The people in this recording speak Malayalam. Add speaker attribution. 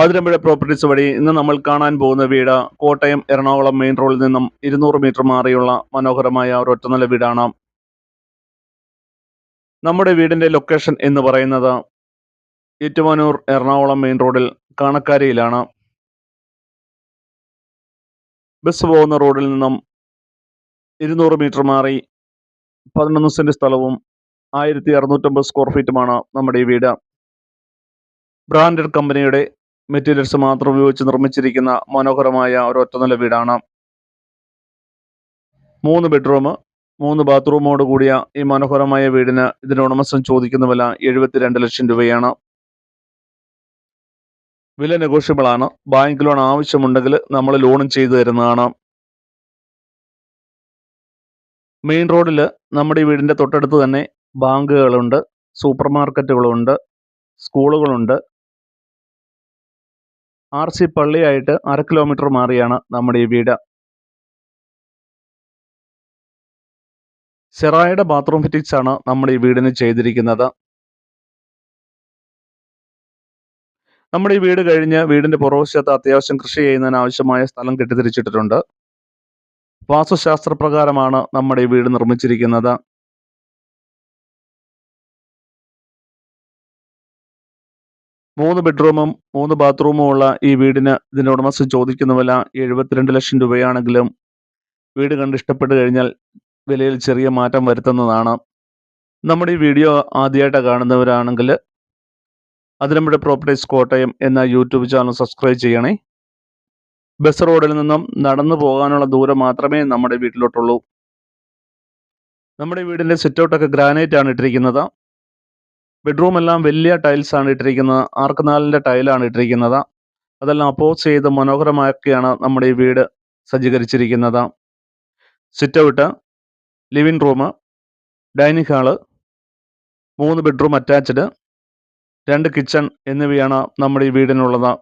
Speaker 1: അതിരമ്പുഴ പ്രോപ്പർട്ടീസ് വഴി ഇന്ന് നമ്മൾ കാണാൻ പോകുന്ന വീട് കോട്ടയം എറണാകുളം മെയിൻ റോഡിൽ നിന്നും ഇരുന്നൂറ് മീറ്റർ മാറിയുള്ള മനോഹരമായ ഒരു ഒറ്റനില വീടാണ്. നമ്മുടെ വീടിന്റെ ലൊക്കേഷൻ എന്ന് പറയുന്നത് ഏറ്റുമാനൂർ എറണാകുളം മെയിൻ റോഡിൽ കാണക്കാരിയിലാണ്. ബസ് പോകുന്ന റോഡിൽ നിന്നും ഇരുന്നൂറ് മീറ്റർ മാറി പതിനൊന്ന് സെന്റ് സ്ഥലവും ആയിരത്തി അറുന്നൂറ്റമ്പത് സ്ക്വയർ ഫീറ്റുമാണ് നമ്മുടെ ഈ വീട്. ബ്രാൻഡഡ് കമ്പനിയുടെ മെറ്റീരിയൽസ് മാത്രം ഉപയോഗിച്ച് നിർമ്മിച്ചിരിക്കുന്ന മനോഹരമായ ഒരു ഒറ്റനില വീടാണ്. മൂന്ന് ബെഡ്റൂം മൂന്ന് ബാത്റൂമോട് കൂടിയ ഈ മനോഹരമായ വീടിന് ഇതിന്റെ ഉടമസ്ഥൻ ചോദിക്കുന്ന വില എഴുപത്തിരണ്ട് ലക്ഷം രൂപയാണ്. വില നെഗോഷ്യബിൾ ആണ് ബാങ്ക് ലോൺ ആവശ്യമുണ്ടെങ്കിൽ നമ്മൾ ലോണും ചെയ്തു തരുന്നതാണ്. മെയിൻ റോഡിൽ നമ്മുടെ ഈ വീടിന്റെ തൊട്ടടുത്ത് തന്നെ ബാങ്കുകളുണ്ട് സൂപ്പർ മാർക്കറ്റുകളുണ്ട് സ്കൂളുകളുണ്ട് ആർ സി പള്ളിയായിട്ട് അര കിലോമീറ്റർ മാറിയാണ് നമ്മുടെ ഈ വീട്. സെറായുടെ ബാത്റൂം ഫിറ്റിക്സ് ആണ് നമ്മുടെ ഈ വീടിന് ചെയ്തിരിക്കുന്നത്. നമ്മുടെ ഈ വീട് കഴിഞ്ഞ് വീടിന്റെ പുറവശത്ത് അത്യാവശ്യം കൃഷി ചെയ്യുന്നതിന് ആവശ്യമായ സ്ഥലം കെട്ടിത്തിരിച്ചിട്ടിട്ടുണ്ട്. വാസ്തുശാസ്ത്ര പ്രകാരമാണ് നമ്മുടെ ഈ വീട് നിർമ്മിച്ചിരിക്കുന്നത്. മൂന്ന് ബെഡ്റൂമും മൂന്ന് ബാത്റൂമും ഉള്ള ഈ വീടിന് ഇതിന്റെ ഉടമസ്ഥൻ ചോദിക്കുന്ന വില എഴുപത്തിരണ്ട് ലക്ഷം രൂപയാണെങ്കിലും വീട് കണ്ട് ഇഷ്ടപ്പെട്ട് കഴിഞ്ഞാൽ വിലയിൽ ചെറിയ മാറ്റം വരുത്തുന്നതാണ്. നമ്മുടെ ഈ വീഡിയോ ആദ്യമായിട്ട് കാണുന്നവരാണെങ്കിൽ അതിരമ്പുഴ പ്രോപ്പർട്ടീസ് കോട്ടയം എന്ന യൂട്യൂബ് ചാനൽ സബ്സ്ക്രൈബ് ചെയ്യണേ. ബസ് റോഡിൽ നിന്നും നടന്നു പോകാനുള്ള ദൂരം മാത്രമേ നമ്മുടെ വീട്ടിലോട്ടുള്ളൂ. നമ്മുടെ വീടിന്റെ സെറ്റൗട്ടൊക്കെ ഗ്രാനൈറ്റ് ആണ് ഇട്ടിരിക്കുന്നത്. ബെഡ്റൂം എല്ലാം വലിയ ടൈൽസ് ആണ് ഇട്ടിരിക്കുന്നത്. ആർക്കനാലിന്റെ ടൈലാണ് ഇട്ടിരിക്കുന്നത്. അതെല്ലാം അപ്പോസ് ചെയ്ത് മനോഹരമാക്കിയാണ് നമ്മുടെ ഈ വീട് സജ്ജീകരിച്ചിരിക്കുന്നത്. Sit out living room dining hall മൂന്ന് ബെഡ്റൂം അറ്റാച്ച്ഡ് രണ്ട് കിച്ചൺ എന്നിവയാണ് നമ്മുടെ ഈ വീടിനുള്ളത്.